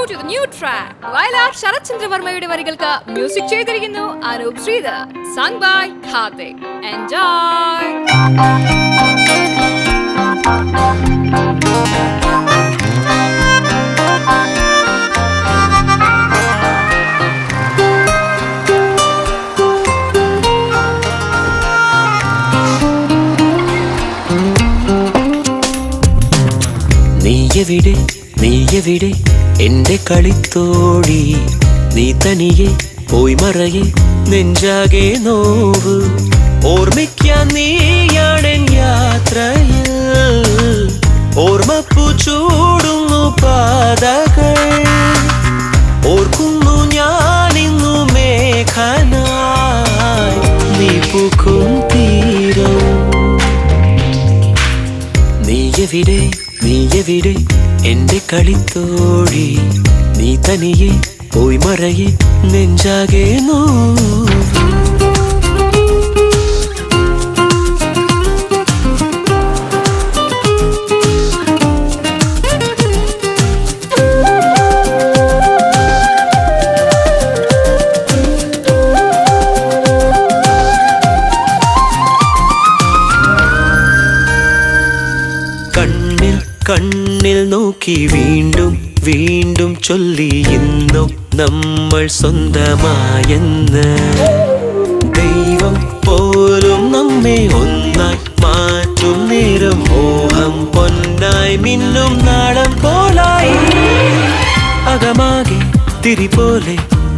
move to the new track. Vayalar Sarath ചന്ദ്രവർമ്മയുടെ വരികൾക്ക് music ചെയ്തിരിക്കുന്നു Anoop Sreedhar sung by enjoy നീ നീയെവിടെ? എന്റെ കളിത്തോടി നീ തനിയെ പോയി മറയെ നെഞ്ചാകെ നോവ്. ഓർമ്മിക്കാൻ നീയാണ് യാത്രയിൽ ഓർമ്മപ്പു ചൂടുന്നു പാതകൾ. ഓർക്കുന്നു ഞാനിന്നു മേഘനായി നീ പൂക്കും തീരം. നീയെവിടെ നീയെവിടെ എന്റെ കളിത്തോഴി നീ തനിയെ പോയി മറയെ നെഞ്ചാകെ നോവ് കണ്ണിൽ നോക്കി വീണ്ടും വീണ്ടും ചൊല്ലി ഇന്നും നമ്മൾ സ്വന്തമായെന്ന്. ദൈവം പോലും നമ്മെ ഒന്നായി മാറ്റും നേരം മോഹം പൊന്നായി മിന്നും നാടം പോലായി അകമാകെ തിരി പോലെ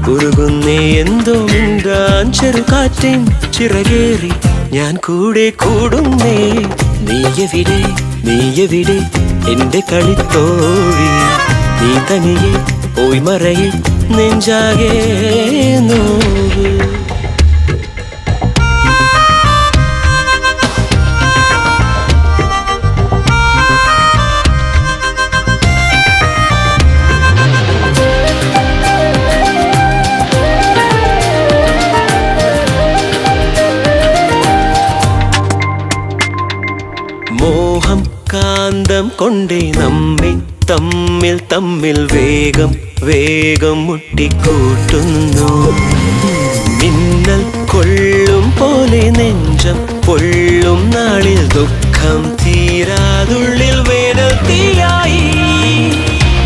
ഉരുകുന്നേ എന്തോ മിണ്ടാൻ ചെറുകാറ്റിൻ ചിറകേറി ഞാൻ കൂടെ കൂടുന്നേ. നീയവിടെ നീയെവിടെ എന്റെ കളിത്തോഴി നീ തനിയെ പോയി മറയിൽ നെഞ്ചാകേ നോവ് മോഹം കാന്തം കൊണ്ടേ നമ്മെ തമ്മിൽ തമ്മിൽ വേഗം വേഗം മുട്ടിക്കൂട്ടുന്നു. മിന്നൽ കൊള്ളും പോലെ നെഞ്ചം പൊള്ളും നാളിൽ ദുഃഖം തീരാതുള്ളിൽ വേനൽ തീയായി.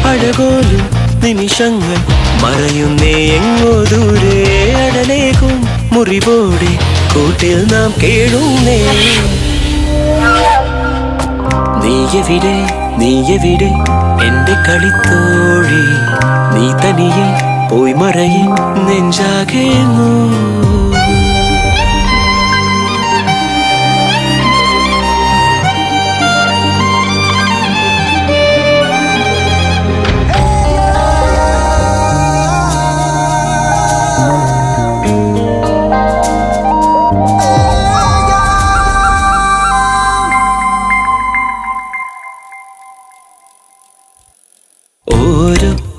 അഴകോലും നിമിഷങ്ങൾ മറയുന്നേ എങ്ങോ ദൂരെ അടലേകും മുറിവോടെ കൂട്ടിൽ നാം കേടുന്നേ നീയെവിടെ എവിടെ എന്റെ കളിത്തോഴി? നീ തനിയെ പോയി മറയെ നെഞ്ചാകെ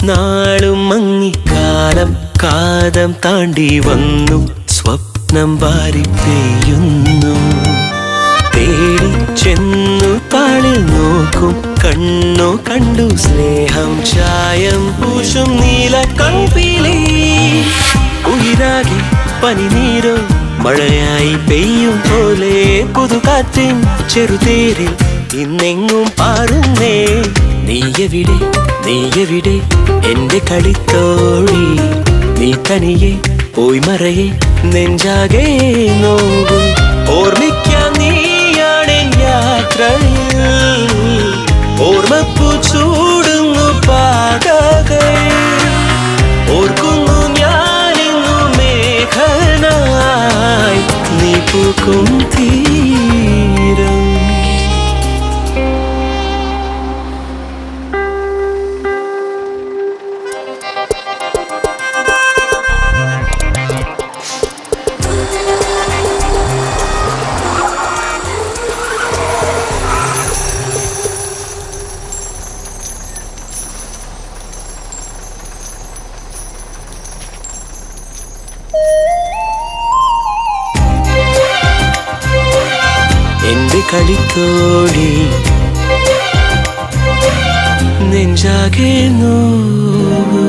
നാളും മങ്ങിക്കാലം കാതം താണ്ടി വന്നു. സ്വപ്നം വാരി പെയ്യുന്നു. തേടി ചെന്നു താളിൽ നോക്കും. കണ്ണു കണ്ടു സ്നേഹം ചായം പൂശും നീല കൺപിലേ. ഉയിരാകെ പനിനീരോ മഴയായി പെയ്യും പോലെ. പുതുകാറ്റിൻ ചെറുതേരിൽ ഇന്നെങ്ങും പാറുന്നേ നീയെവിടെ? നീയെവിടെ? എന്റെ കളിത്തോഴി. നീ തനിയെ പോയി മറയെ. നെഞ്ചാകെ നോവും ഓർമ്മിക്കാൻ നീയാണ് യാത്രയിൽ. ഓർമ്മപ്പു കളിത്തോടി നെഞ്ചാകെ നോവ്